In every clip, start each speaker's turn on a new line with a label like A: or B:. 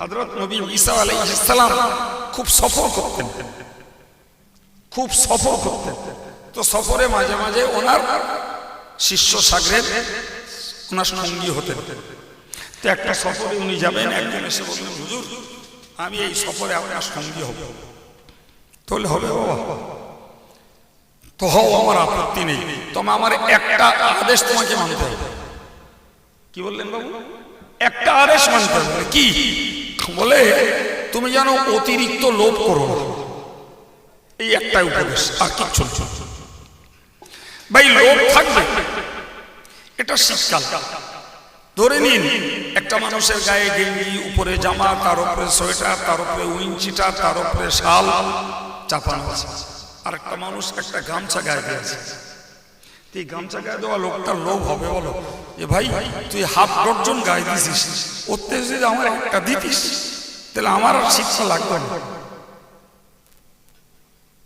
A: হজরত নবী ঈসা আলাইহিসসালাম খুব সফর করতেন। খুব সফর করতেন। তো সফরে মাঝে মাঝে ওনার শিষ্য সাগরের ওনার সঙ্গী হতেন। তো একটা সফরে উনি যাবেন, একজন এসে বললেন, হুজুর, আমি এই সফরে আপনার সঙ্গী হব। তাহলে হবে বাবা। তো হও, আমার আপত্তি নেই। তবে আমার একটা আদেশ তোমাকে মানতে হবে। কি বললেন বাবু? একটা আদেশ মানতে হবে। কি? বলে, তুমি যেন অতিরিক্ত লোভ করো এই একটাই উপদেশ, আর কিচ্ছু। ভাই, লোভ থাকবে। এটা শীতকাল ধরে নিন, একটা মানুষের গায়ে গেঞ্জি, উপরে জামা, তার উপরে সোয়েটার, তার উপরে উইঞ্চিটা, তার উপরে শাল চাপানো আছে। আর একটা মানুষ একটা গামছা গায়ে দিয়েছে এই গামছা গায়ে দেওয়া লোকটা লোভ হবে বলো। যে ভাই, তুই হাফ ডর্জন গায়ে দিছিস ওর থেকে যদি আমার একটা দিতিস তাহলে আমার আর শিক্ষা লাগবে না।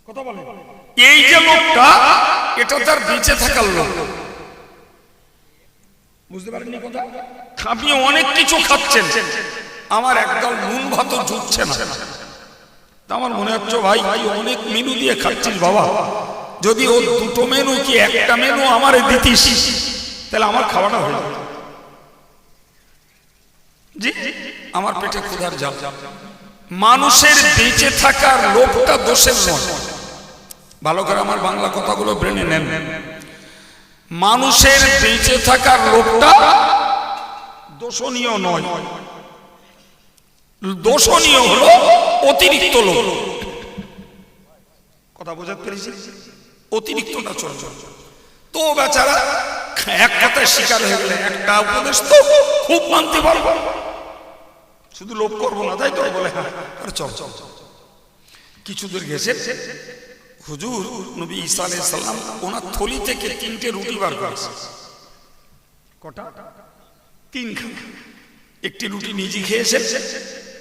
A: কথা বলে এই যে লোকটা এটা তার বেঁচে থাকার লোক। বুঝতে পারেননি কথা? আপনি অনেক কিছু খাচ্ছেন। আমার একদল নুন ভাতও জুটছে না। তা আমার মনে হচ্ছে ভাই ভাই অনেক মেনু দিয়ে খাচ্ছিস বাবা। যদি ও দুটো মেনু কি একটা মেনু আমার দিতিস তাহলে আমার খাওয়াটা হয়ে যাবে। জি আমার পেটে ক্ষুধার জাল। মানুষের বেঁচে থাকার লোভটা দোষের নয় ভালো করে আমার বাংলা কথাগুলো ব্রেনে নেন। মানুষের বেঁচে থাকার লোভটা দোষণীয় নয়। দোষণীয় হলো অতিরিক্ত লোভ। কথা বোঝাতে পেরেছি? অতিরিক্ত অতিরিক্তটা চলছে তো বেচারা এক কথায় শিকার হয়ে গেলে একটা উপদেশ তো খুব মানতে পারব। শুধু লোভ করব না, তাই তো বলে। আরে চল চল। কিছু দূর গেছে। হুজুর নবী আলাইহিস সালাম ওনার থলি থেকে তিনটে রুটি বার করেছে। কটা? তিনখানা। একটি রুটি নিজে খেয়েছে,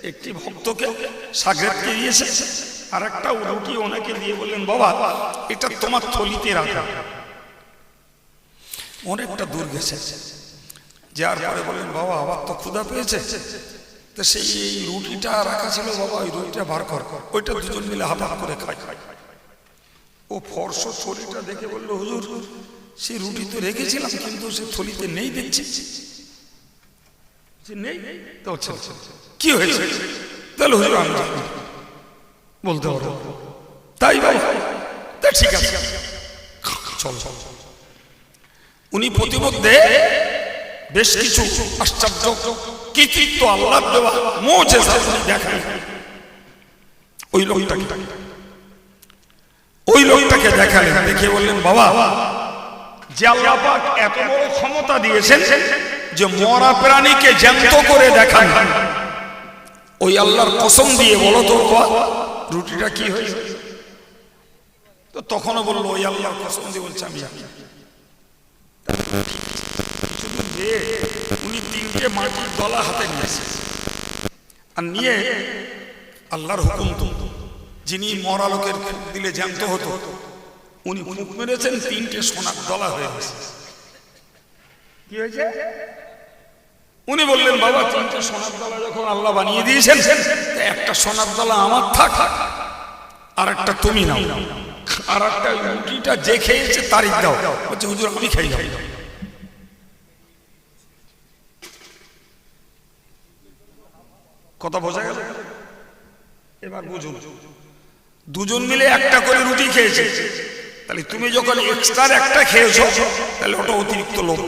A: একটি ভক্তকে সাগরেদকে দিয়েছে, আর একটা রুটি ওনাকে দিয়ে বললেন, বাবা, এটা তোমার থলিতে রাখা। অনেকটা দূর গেছে। যার পরে বললেন, বাবা, আবার তো ক্ষুধা পেয়েছে? তো সেই এই রুটিটা রাখা ছিল, বাবা ওই রুটিটা বার কর, ওইটা দুজন মিলে হাফ করে খাই। ও ফর্স থলিটা দেখে বলল, হুজুর, সেই রুটি তো রেখেছিলাম, কিন্তু সে থলিতে নেই দেখছি। নেই? তো। কি হয়েছে? তাহলে হুজুর বলতে পারো তাই বাবা তা ঠিক আছে। চল চল। উনি প্রতিমধ্যে বেশ কিছু, আশ্চর্য। কৃতিত্ব আল্লাহ দেওয়া? উনি দেখান ওই লোকটাকে। ওই লোকটাকে দেখালেন, দেখে বললেন, বাবা, যে আল্লাহ এত বড় ক্ষমতা দিয়েছেন যে মরা প্রাণীকে জ্যান্ত করে দেখান। ওই আল্লাহর কসম দিয়ে বলো তো রুটিটা কি হয়েছে? তো তখনও বলল, ওই আল্লাহর কসম দিয়ে বলছে আমি উনি মাটির দলা হাতে নিয়েছে। আর নিয়ে যিনি দিলে জ্যান্ত হতো, উনি মেরেছেন, তিনটে হয়ে হয়েছে? উনি বললেন, বাবা, তিনটে সোনার দলা যখন আল্লাহ বানিয়ে দিয়েছেন একটা সোনার দলা আমার থাক, আর একটা তুমি নাও। আর একটা রুটিটা যে খেয়েছে তারিখ দাও। বলছে, হুজুর, আমি খাই যাই কথা বোঝা গেল? এবার বুঝুন। দুজন মিলে একটা করে রুটি খেয়েছে। তাহলে তুমি যখন এক্সট্রা একটা খেয়েছো, তাহলে ওটা অতিরিক্ত লোভ।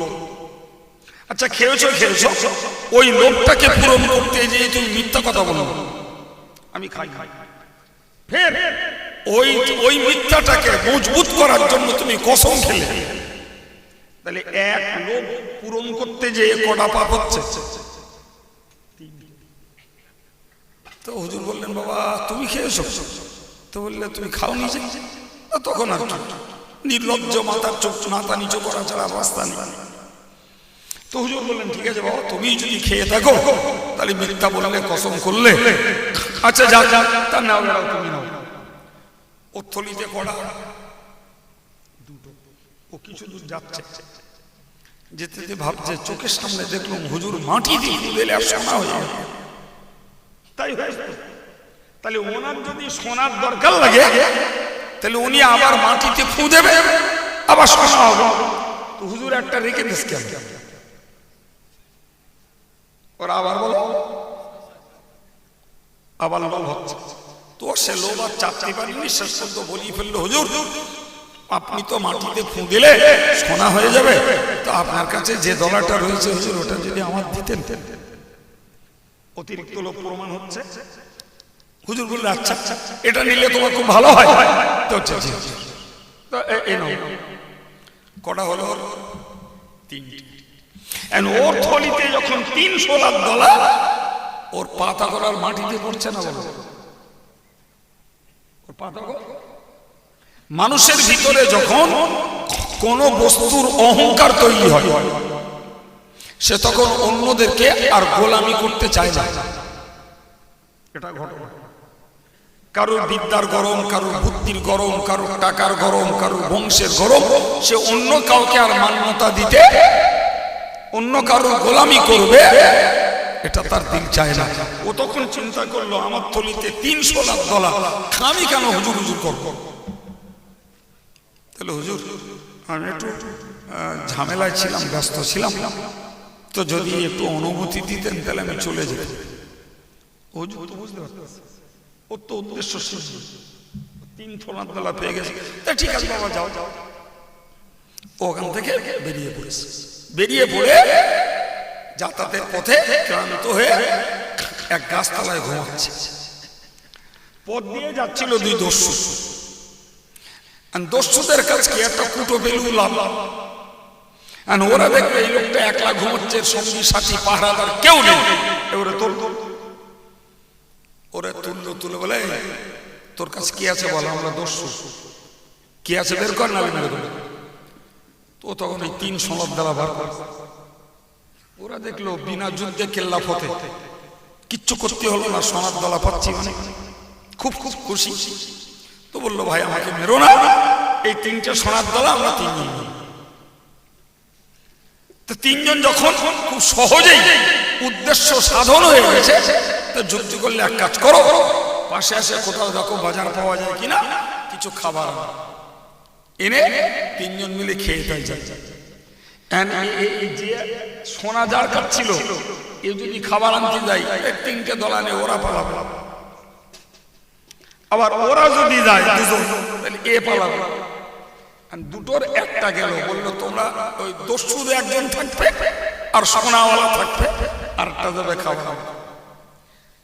A: আচ্ছা খেয়েছো খেয়েছো। ওই লোভটাকে পূরণ করতে যেয়ে তুমি মিথ্যা কথা বলো, আমি খাই খাই। ফের ওই ওই মিথ্যাটাকে মজবুত করার জন্য তুমি কসম খেলে। তাহলে এক লোভ পূরণ করতে যে কটা পাপ হচ্ছে তো হুজুর বললেন, বাবা, তুমি খেয়েছো? তো বললে, তুমি খাও নিজে তখন আর নির্লজ্জ মাথার চোখ মাথা নিচু করা ছাড়া রাস্তা নেই। তো হুজুর বললেন, ঠিক আছে বাবা, তুমি যদি খেয়ে থাকো তাহলে মিথ্যা বললে, কসম করলে আচ্ছা যা যা, তা নাও নাও তুমি নাও। ও থলিতে কড়া, দুটো, ও কিছু দূর যাচ্ছে। যেতে যেতে ভাবছে, চোখের সামনে দেখলাম হুজুর মাটি দিয়ে দিলে আর সোনা হয়ে গেল তাহলে ওনার যদি সোনার দরকার লাগে, তাহলে উনি আবার মাটিতে ফু দেবে, আবার সোনা হবে। তো হুজুর, একটা রেখে দিস কেন? ওরা আবার বলো। আবার লোভ হচ্ছে। তো সে লোভ আর চাপতে পারিনি, শেষ পর্যন্ত বলিয়ে ফেলল, হুজুর, আপনি তো মাটিতে ফু দিলে সোনা হয়ে যাবে। তো আপনার কাছে যে দলাটা রয়েছে, হুজুর, ওটা যদি আমার দিতেন। অতিরিক্ত লোভ প্রমাণ হচ্ছে। হুজুর বললে আচ্ছা আচ্ছা এটা নিলে তোমার খুব ভালো হয়। তো কটা হলো? তিনটি। ওর থলিতে যখন তিন সোলার দলা ওর পাতা করার মাটিতে পড়ছে না বলো। ওর পাতা মানুষের ভিতরে যখন কোন বস্তুর অহংকার তৈরি হয় সে তখন অন্যদেরকে আর গোলামি করতে চায় না। এটা ঘটনা। কারোর বিদ্যার গরম কারোর বুদ্ধির গরম কারোর টাকার গরম কারোর বংশের গরম, সে অন্য কাউকে আর মান্যতা দিতে, অন্য কারোর গোলামি করবে, এটা তার দিল চায় না। ও তখন চিন্তা করল, আমার থলিতে তিনশো লাখ ডলার, আমি কেন হুজুর হুজুর করব? তাহলে হুজুর, আমি একটু ঝামেলায় ছিলাম, ব্যস্ত ছিলাম। তো যদি একটু অনুমতি দিতেন, তাহলে আমি চলে তো বুঝতে তিন পেয়ে গেছে। তা ঠিক আছে যাও যাও। ওখান থেকে বেরিয়ে বেরিয়ে পড়ে যাতায়াতের পথে ক্লান্ত হয়ে এক পথ যাচ্ছিল দুই দস্যু। দস্যুদের কাছে একটা কুটো বেলু লাভ। আর ওরা দেখবে এই লোকটা একলা ঘুমোচ্ছে, সঙ্গী, সাথী, পাহারাদার, কেউ নেই। এবারে তোর ওরে তুললো তুলে বলে তোর কাছে কি আছে বলো, আমরা দস্যু। কি আছে বের কর না দেবো। তো তখন এই তিন সনদ দ্বারা বার করে। ওরা দেখল বিনা যুদ্ধে কেল্লা ফতে। কিচ্ছু করতে হলো না সোনার দলা পাচ্ছি মানে খুব খুব খুশি। তো বলল, ভাই, আমাকে মেরো না। এই তিনটে সোনার দলা আমরা তিনজন। তো তিনজন যখন খুব সহজেই উদ্দেশ্য সাধন হয়ে গেছে, তো যুক্তি করলে এক কাজ করো, পাশে আসে কোথাও দেখো বাজার পাওয়া যায় কিনা, কিছু খাবার। এনে তিনজন মিলে খেয়ে তাই যায় যে সোনা যার কাটছিল এ যদি খাবার আনতে যায় তিনটে দলানে ওরা পালাবে। আবার ওরা যদি যায় দুজন, তাহলে এ পালাবে। দুটোর একটা গেল, বলল, তোমরা ওই দস্যুর একজন থাকবে আর সোনাওয়ালা থাকবে আর একটা দেবে খাবার।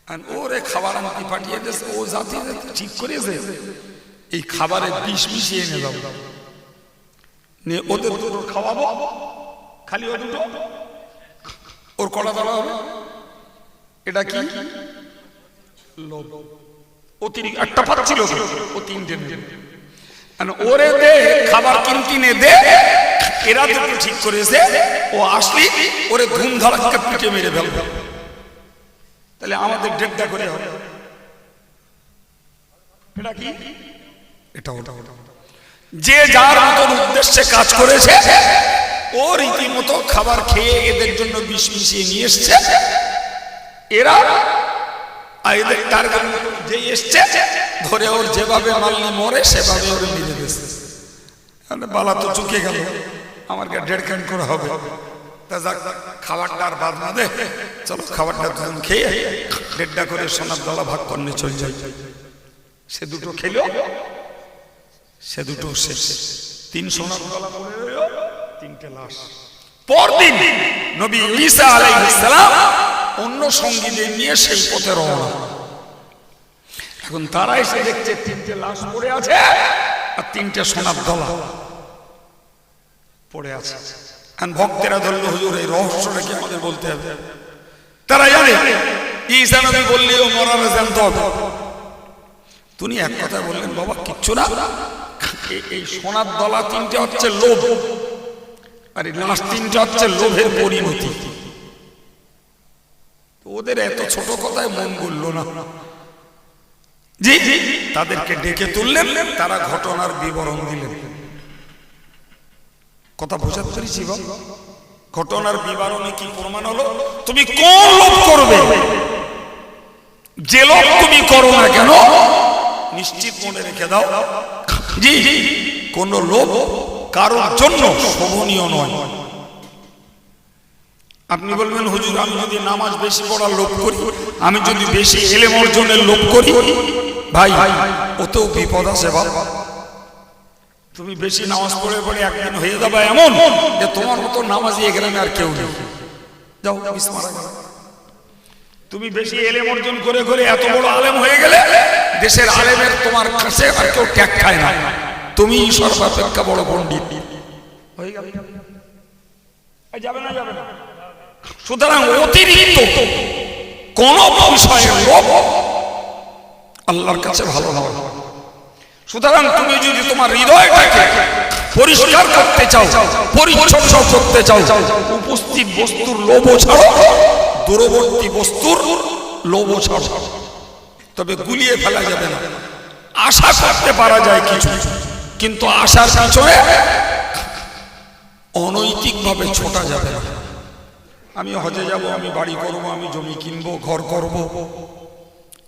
A: আর ওরে খাবার আনতে পাঠিয়ে দিয়েছে, ও জাতি ঠিক করেছে। এই খাবারে বিষ মিশিয়ে এনে যাব নিয়ে ওদের দুটো খাওয়াবো, খালি ও দুটো। ওর কলা দেওয়া হবে? এটা কি? লোভ। অতিরিক্ত একটা পাচ্ছিল ও তিনটে ওরে দে, খাবার কিনতিনে দে এরা দুটো ঠিক করেছে ও আসলি, ওরে ধুম ধারাক্কা পিঠে মেরে ফেলবে তাহলে আমাদের ডেটটা করে হবে। এটা কি? এটা ওটা ওটা। যে যার মতন উদ্দেশ্যে কাজ করেছে, ও রীতিমতো খাবার খেয়ে এদের জন্য বিষ মিশিয়ে নিয়ে এসছে। এরা আর এদের টার্গেট যে এসছে ধরে ওর যেভাবে মারলে মরে, সেভাবে ওর মেরে দিয়েছে। বালা তো চুকে গেল। আমার কে দেড় ক্যান করে হবে। তা যাক, খাবারটা আর বাদ না দে। চলো খাবারটা দুজন খেয়ে দেড়টা করে সোনার দলা ভাগ করলে চলে যাই। সে দুটো খেলো, সে দুটো শেষ। তিন সোনার দলা পড়ে তিনটে লাশ। পরদিন নবী ঈসা আলাইহিস অন্য সঙ্গীদের নিয়ে সেই পথে রওনা। এখন তারা এসে দেখছে তিনটে লাশ পড়ে আছে আর তিনটে সোনার দলা পড়ে আছে। ভক্তেরা ধরলো, হুজুর, এই রহস্যটা কি আমাদের বলতে হবে? তারা জানে, ঈসা নবী বললেও মরার জানতে তুমি এক কথা বললেন, বাবা, কিচ্ছু না। এই সোনার দলা তিনটে হচ্ছে লোভ। আর এই লাশ তিনটে হচ্ছে লোভের পরিণতি। ওদের এত ছোট কথায় মন গড়ল না। জি জি। তাদেরকে ডেকে তুললেন তারা ঘটনার বিবরণ দিলেন। কথা বোঝাতে পেরেছি বাবা? ঘটনার বিবরণে কি প্রমাণ হলো? তুমি কোন লোভ করবে? যে লোক তুমি করো না কেন নিশ্চিত মনে রেখে দাও। জি। কোন লোভ কারোর জন্য শোভনীয় নয়। আপনি বলবেন হুজুর আমি যদি নামাজ বেশি পড়ার লোভ করি আমি যদি বেশি এলেম অর্জনের লোভ করি ভাই ভাই ওতেও বিপদ আছে বাবা তুমি বেশি নামাজ পড়ে পড়ে একদিন হয়ে যাবে এমন যে তোমার মতো নামাজি এ গ্রামে আর কেউ নেই। যাও মারা গেল। তুমি বেশি এলেম অর্জন করে করে এত বড় আলেম হয়ে গেলে দেশের আলেমের তোমার কাছে আর কেউ ট্যাগ খায় না। তুমি সর্বাপেক্ষা বড় পণ্ডিত। হয়ে গেল। যাবে না যাবে না। সুতরাং অতিরিক্ত কোন আল্লাহর কাছে ভালো নয় সুতরাং তুমি যদি তোমার হৃদয়টাকে পরিষ্কার করতে চাও, পরিচ্ছন্ন করতে চাও, উপস্থিত বস্তুর লোভ ছাড়ো, দূরবর্তী বস্তুর লোভ ছাড়ো। তবে গুলিয়ে ফেলা যাবে না। আশা করতে পারা যায় কিছু, কিন্তু আশার পিছনে অনৈতিকভাবে ছোটা যাবে না। আমি হজে যাব, আমি বাড়ি করব, আমি জমি কিনবো, ঘর করব।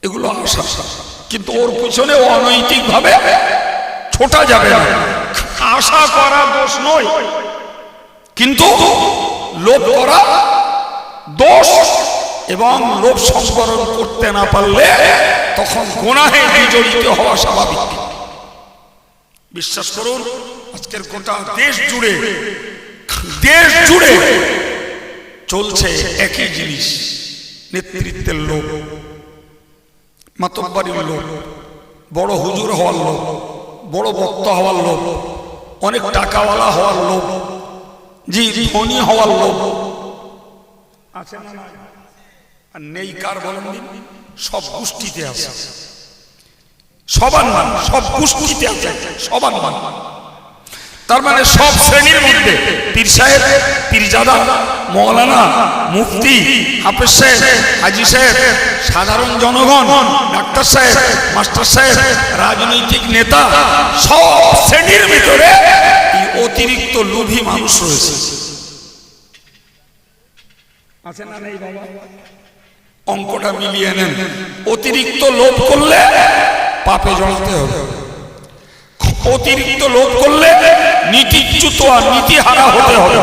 A: এগুলো আশা। কিন্তু ওর পিছনে অনৈতিক ভাবে ছোটা যাবে আশা করা দোষ নয়। কিন্তু লোভ করা দোষ। এবং লোভ সংবরণ করতে না পারলে তখন গোনাহে বিজড়িত হওয়া স্বাভাবিক। বিশ্বাস করুন, আজকের গোটা দেশ জুড়ে দেশ জুড়ে চলছে একই জিনিস। নেতৃত্বের লোক মাতব্বাড়ির লোক বড় হুজুর হওয়ার লোক বড় বক্তা হওয়ার লোক অনেক টাকাওয়ালা হওয়ার লোক জি ধনী হওয়ার লোক আছে আর নেই কার বলেন সব গোষ্ঠীতে আছে। সবার মান সব গোষ্ঠীতে আছে। সবার মান। তার মানে সব শ্রেণির মধ্যে পীর সাহেব পীরজাদা মৌলানা, মুফতি, হাফেজ সাহেব, হাজি সাহেব, সাধারণ জনগণ, ডাক্তার সাহেব, মাস্টার সাহেব, রাজনৈতিক নেতা, সব শ্রেণির ভিতরে এই অতিরিক্ত লোভী মানুষ রয়েছে। আছে না নেই বাবা? অঙ্কটা মিলিয়ে নেন। অতিরিক্ত লোভ করলে পাপে জড়াতে হবে। অতিরিক্ত লোভ করলে নীতিচ্যুত আর নীতিহারা হতে হবে।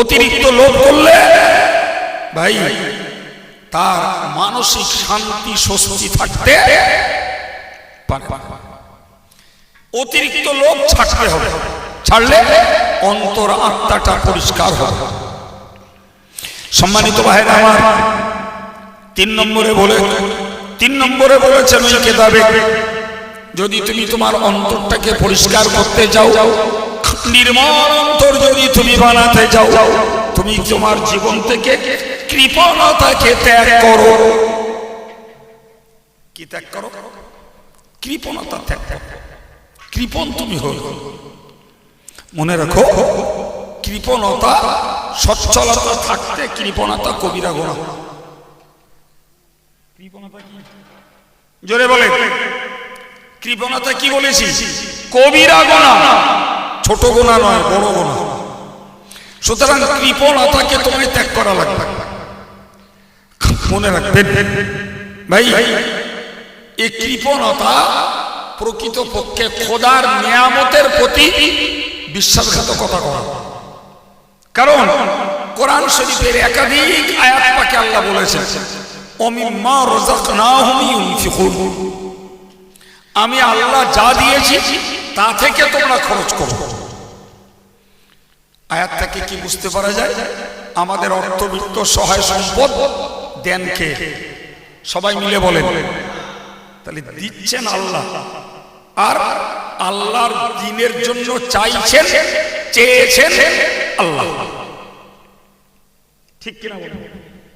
A: অতিরিক্ত লোভ করলে ভাই, তার মানসিক শান্তি, স্বস্তি থাকতে পারে। অতিরিক্ত লোভ ছাড়তে হবে। ছাড়লে অন্তর আত্মাটা পরিষ্কার হবে। সম্মানিত ভাইরা আমার, তিন নম্বরে বলে তিন নম্বরে বলেছেন ওই কেতাবে যদি তুমি তোমার অন্তরটাকে পরিষ্কার করতে যাও, নির্মল অন্তর যদি তুমি বানাতে যাও, তুমি তোমার জীবন থেকে কৃপণতাকে ত্যাগ করো। কি ত্যাগ করো? কৃপণতা ত্যাগ করো। কৃপণ তুমি হল মনে রাখো, কৃপণতা, সচ্ছলতা থাকতে কৃপণতা কবিরা গোনা। কৃপণতা কি? জোরে বলে। কৃপণতা কি বলেছি? কবিরা গোনা। ছোট গোনা নয়, বড় গোনা। সুতরাং কৃপণতাকে তোমায় ত্যাগ করা লাগবে। মনে রাখবেন, ভাই এই কৃপণতা প্রকৃত পক্ষে খোদার নিয়ামতের প্রতি বিশ্বাসঘাতকতা করা। কারণ কোরআন শরীফের একাধিক আয়াত পাকে আল্লাহ বলেছেন, অমিম্মা রাযাকনাহুম ইউনফিকুন। আমি আল্লাহ যা দিয়েছি, তা থেকে তোমরা খরচ করো। আয়াত থেকে কি বুঝতে পারা যায়? আমাদের অর্থবিত্ত সহায় সম্পদ দেন কে? সবাই মিলে বলে তাহলে দিচ্ছেন আল্লাহ। আর আল্লাহর দিনের জন্য চাইছেন, চেয়েছেন আল্লাহ। ঠিক কিনা বলুন?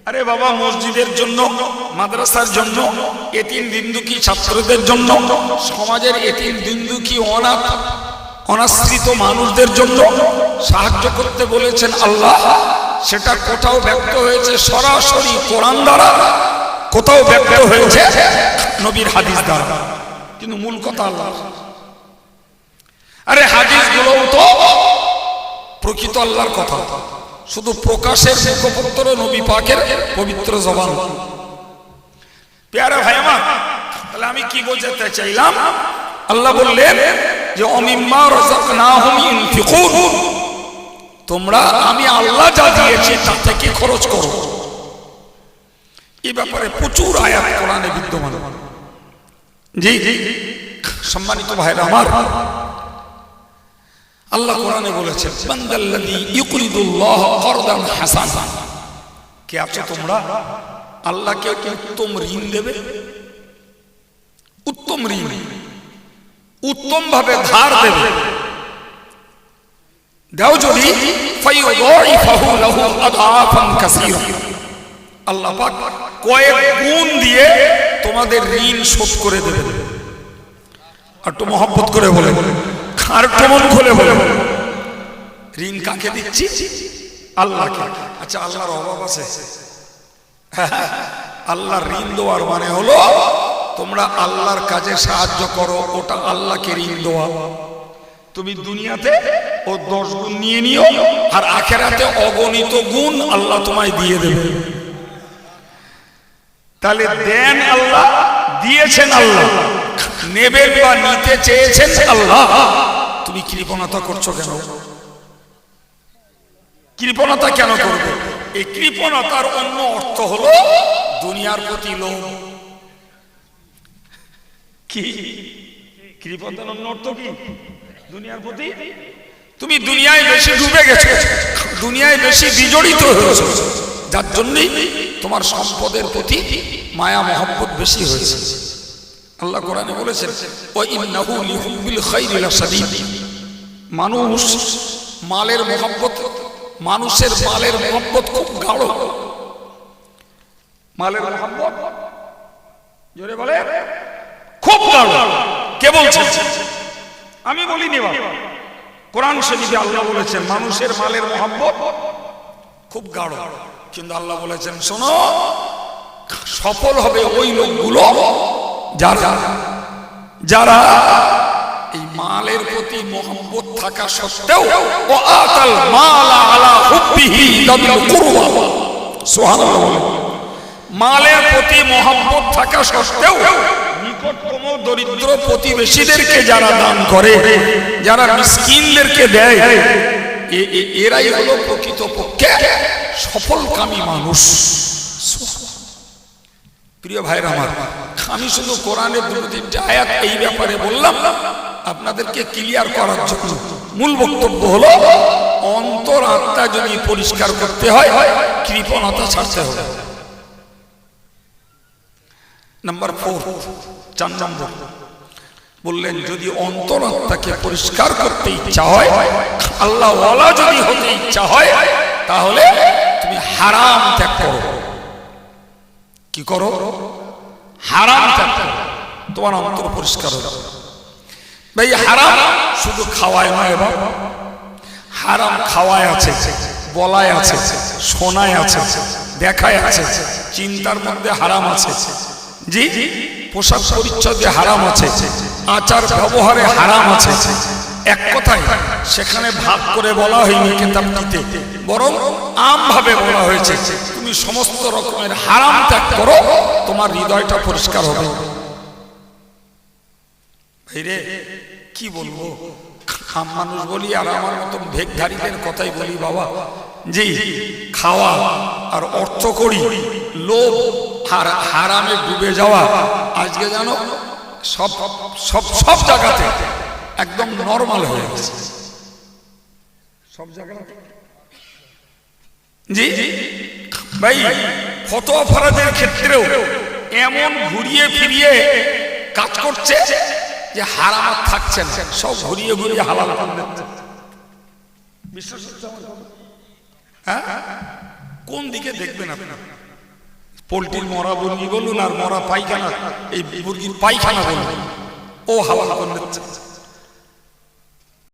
A: আরে বাবা, মসজিদের জন্য, মাদ্রাসার জন্য, এতিম দিন্দুকি ছাত্রদের জন্য, সমাজের এতিম দিন্দুকি অনাথ, অনাশ্রিত মানুষদের জন্য সাহায্য করতে বলেছেন আল্লাহ? সেটা কোথাও ব্যক্ত হয়েছে? সরাসরি কোরআন দ্বারা কোথাও ব্যক্ত হয়েছে? নবীর হাদিস দ্বারা। কিন্তু মূল কথা আল্লাহ আরে হাদিস গুলোও তো প্রকৃত আল্লাহর কথা। শুধু প্রকাশের মুখপত্র নবী পাকের পবিত্র জবান। পেয়ারা ভাই আমার তাহলে আমি কি বোঝাতে চাইলাম? আল্লাহ বললেন যে অমিম্মা রাযাকনাহুম ইনফিকুন। তোমরা আমি আল্লাহ যা দিয়েছি তা থেকে খরচ করো? এই ব্যাপারে প্রচুর আয়াত কোরআনে বিদ্যমান। জি জি। সম্মানিত ভাইরা আমার আল্লাহ কোরআনে বলেছেন, বান্দাল্লাযী ইউকরিদুল্লাহ করদান হাসানা। কে আছো তোমরা? আল্লাহকে উত্তম ঋণ দেবে? উত্তম ঋণ উত্তম ভাবে ধার দেবে। দাও যদি আল্লাহ কয়েক গুণ দিয়ে তোমাদের ঋণ শোধ করে দেবে একটু মহব্বত করে বলে বলে আর একটু মন খুলে বলে। ঋণ কাকে দিচ্ছি? আল্লাহকে। আচ্ছা আল্লাহর অভাব আছে। আল্লাহর ঋণ দেওয়ার মানে হলো তোমরা আল্লাহর কাজে সাহায্য করো ওটা আল্লাহকে ঋণ দেওয়া। তুমি দুনিয়াতে ও দশ গুণ নিয়ে নিও আর আখেরাতে অগণিত গুণ আল্লাহ তোমায় দিয়ে দেবে। তাহলে দেন আল্লাহ দিয়েছেন আল্লাহ নেবেন বা নিতে চেয়েছেন আল্লাহ। তুমি কৃপণতা করছ কেন? কৃপণতা কেন করবে? এই কৃপণতার অন্য অর্থ হলো দুনিয়ার প্রতি লোভ। কি? কৃপণতার অন্য অর্থ কি? দুনিয়ার প্রতি? তুমি দুনিয়ায় বেশি ডুবে গেছো দুনিয়ায় বেশি বিজড়িত হয়েছো যার জন্যই তোমার সম্পদের প্রতি মায়া মহব্বত বেশি হয়েছে। আল্লাহ কোরআনে বলেছেন ও ইন্নাহু লিহুব্বিল খাইরি লাশাদীদ। মানুষ মালের মহব্বত, মানুষের মালের মহব্বত খুব গাঢ়। মালের মহব্বত? জোরে বলে? খুব গাঢ়। কে বলছেন আমি বলিনি বাবা। কোরআন শরীফে আল্লাহ বলেছেন, মানুষের মালের মহব্বত খুব গাঢ়। কিন্তু আল্লাহ বলেছেন, শোনো, সফল হবে ওই লোকগুলো যারা যারা মালের প্রতি মোহাম্মত থাকা সত্ত্বেও ও আতাল মাল আলা হুব্বিহি দাবিল কুরবা। সুবহানাল্লাহ মালের প্রতি মোহাম্মত থাকা সত্ত্বেও, নিকটতম দরিদ্র প্রতিবেশীদেরকে যারা দান করে, যারা মিসকিনদেরকে দেয় এরাই হলো প্রকৃত পক্ষে সফলকামী মানুষ। প্রিয় ভাইরা আমার, আমি শুধু কোরআনের দুটো তিনটে আয়াত এই ব্যাপারে বললাম। আপনাদেরকে ক্লিয়ার করার জন্য। মূল বক্তব্য হলো অন্তর আত্মা যদি পরিষ্কার করতে হয়, কৃপণতা ছাড়তে হবে। নাম্বার ফোর চার নম্বর। বললেন, যদি অন্তর আত্মাকে পরিষ্কার করতে ইচ্ছা হয় আল্লাহ ওয়ালা যদি হতে ইচ্ছা হয়, তাহলে তুমি হারাম ত্যাগ করো। কি করো? হারাম ত্যাগ করো। তোমার অন্তর পরিষ্কার হবে ভাই হারাম? শুধু খাওয়ায় নয় বাবা হারাম খাওয়ায় আছে, বলায় আছে, শোনায় আছে, দেখায় আছে, চিন্তার মধ্যে হারাম আছে। জি? জি পোশাক পরিচ্ছদে হারাম আছে, আচার ব্যবহারে হারাম আছে। এক কথায়, সেখানে ভাগ করে বলা হয়নি কেতাবটিতে, বরং আম ভাবে বলা হয়েছে, তুমি সমস্ত রকমের হারাম ত্যাগ করো, তোমার হৃদয়টা পরিষ্কার হবে। ভাইরে কি বলব? আম মানুষ বলি আর আমার মতন ভেগধারীদের কথাই বলি বাবা। জি, খাওয়া আর অর্থ করি, লোভ আর হারামে ডুবে যাওয়া। আজকে জানো, সব সব সব জায়গাতে একদম নর্মাল হয়ে গেছে। সব জায়গাতে। জি, ভাই, ফতোয়া ফরাদের ক্ষেত্রেও এমন ঘুরিয়ে ফিরিয়ে কাজ করছে। যে হারাম থাকছেন সব ঘুরিয়ে ঘুরিয়ে হালাল করে। বিশ্বাস হচ্ছে আমার হ্যাঁ? কোন দিকে দেখবেন আপনি? পোলট্রির মরা মুরগি বলুন আর মরা পায়খানা, এই মুরগির পায়খানা বলুন, ও হালাল করে দিচ্ছে।